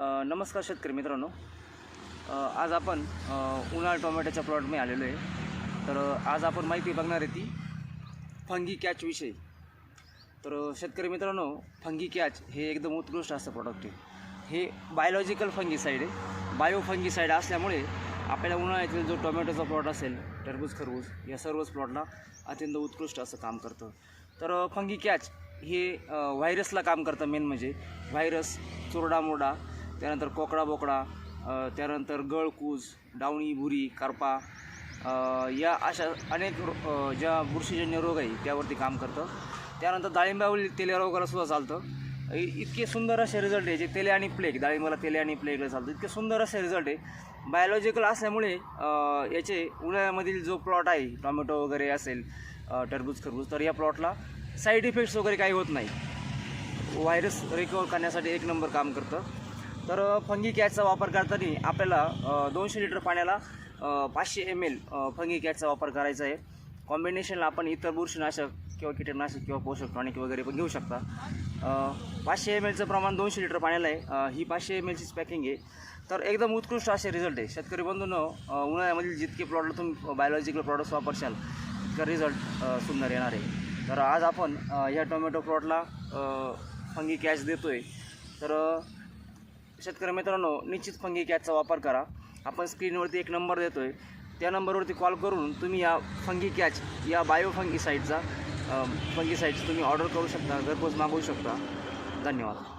नमस्कार शेतकरी मित्रांनो. आज आपण उन्हाळा उन्हाळ टोमॅटोच्या प्लॉटमध्ये आलेलो आहे. तर आज आपण माहिती बघणार आहे ती फंगी कॅचविषयी तर शेतकरी मित्रांनो फंगी कॅच हे एकदम उत्कृष्ट असं प्रॉडक्ट आहे. हे बायोलॉजिकल फंगीसाईड आहे. बायो फंगीसाईड असल्यामुळे आपल्याला उन्हाळ्यातील जो टोमॅटोचा प्लॉट असेल टरबूज खरबूज या सर्वच प्लॉटला अत्यंत उत्कृष्ट असं काम करतं. तर फंगी कॅच हे व्हायरसला काम करतं मेन म्हणजे. व्हायरस चुरडामुरडा त्यानंतर कोकडा बोकडा त्यानंतर गळकूज डावणी भुरी करपा या अशा अनेक रो- ज्या बुरशीजन्य रोग आहे त्यावरती काम करतं. त्यानंतर डाळिंबावरील तेल्या रोगाला सुद्धा चालतं. इतके सुंदर असे रिझल्ट आहे जे तेले आणि प्लेग डाळिंबाला तेले आणि प्लेगला चालतं. इतके सुंदर असे रिझल्ट आहे. बायोलॉजिकल असल्यामुळे याचे उन्हाळ्यामधील जो प्लॉट आहे टॉमॅटो वगैरे असेल टरबूज खरबूज तर या प्लॉटला साईड इफेक्ट्स वगैरे काही होत नाही. व्हायरस रिकवर करण्यासाठी एक नंबर काम करतं. तर फंगी कॅचचा वापर करताना आपल्याला दोनशे लिटर पाण्याला पाचशे एम एल फंगी कॅचचा वापर करायचा आहे. कॉम्बिनेशनला आपण इतर बुरशीनाशक किंवा कीटकनाशक किंवा पोषक टॉनिक वगैरे पण घेऊ शकता. पाचशे एम एलचं प्रमाण दोनशे लिटर पाण्याला आहे. ही पाचशे एम एलचीच पॅकिंग आहे. तर एकदम उत्कृष्ट असे रिझल्ट आहे. शेतकरी बंधूंनो उन्हाळ्यामधील जितके प्लॉटला तुम्ही बायोलॉजिकल प्रॉडक्ट्स वापरशाल तितका रिझल्ट सुंदर येणार आहे. तर आज आपण या टोमॅटो प्लॉटला फंगी कॅच देतो आहे तर शेतकरी मित्रांनो निश्चित फंगी कॅचचा वापर करा. आपण स्क्रीनवरती एक नंबर देतो आहे त्या नंबरवरती कॉल करून तुम्ही या फंगी कॅच या बायो फंगी साईटचा फंगी साईडची तुम्ही ऑर्डर करू शकता घरपोच मागवू शकता. धन्यवाद.